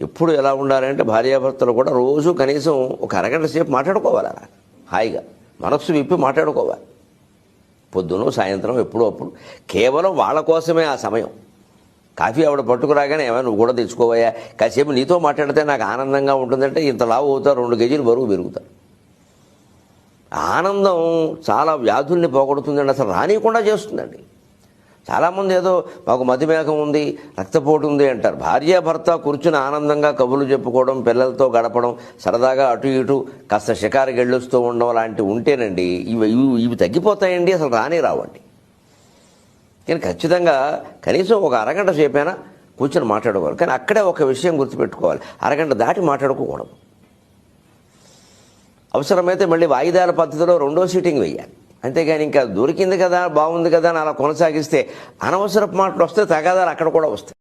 ఎప్పుడు ఎలా ఉండాలంటే భార్యాభర్తలు కూడా రోజు కనీసం ఒక అరగంట సేపు మాట్లాడుకోవాలి అలా. హాయిగా. మనస్సు విప్పి మాట్లాడుకోవాలి. పొద్దున సాయంత్రం ఎప్పుడో అప్పుడు. కేవలం వాళ్ళ కోసమే ఆ సమయం. కాఫీ ఆవిడ పట్టుకురాగానే ఏమైనా నువ్వు కూడా తెచ్చుకోవయ్యా. కాసేపు నీతో మాట్లాడితే నాకు ఆనందంగా ఉంటుందంటే ఇంత లావు అవుతా రెండు కేజీలు బరువు పెరుగుతా. ఆనందం చాలా వ్యాధుల్ని పోగొడుతుందండి. అసలు రానియకుండా చేస్తుందండి. చాలామంది ఏదో మాకు మధుమేహం ఉంది రక్తపోటు ఉంది అంటారు. భార్య భర్త కూర్చుని ఆనందంగా కబుర్లు చెప్పుకోవడం పిల్లలతో గడపడం సరదాగా అటు ఇటు కాస్త షికారు గెళ్ళొస్తూ ఉండడం లాంటివి ఉంటేనండి ఇవి ఇవి ఇవి తగ్గిపోతాయండి అసలు రానే రావండి. కానీ ఖచ్చితంగా కనీసం ఒక అరగంట సేపైనా కూర్చొని మాట్లాడుకోవాలి కానీ అక్కడే ఒక విషయం గుర్తుపెట్టుకోవాలి. అరగంట దాటి మాట్లాడుకోకూడదు. అవసరమైతే మళ్ళీ వాయిదాల పద్ధతిలో రెండో సీటింగ్ వెయ్యాలి అంతేగాని ఇంకా దొరికింది కదా బాగుంది కదా అని అలా కొనసాగిస్తే అనవసరపు మాటలు వస్తే తగాదాలు అక్కడ కూడా వస్తాయి.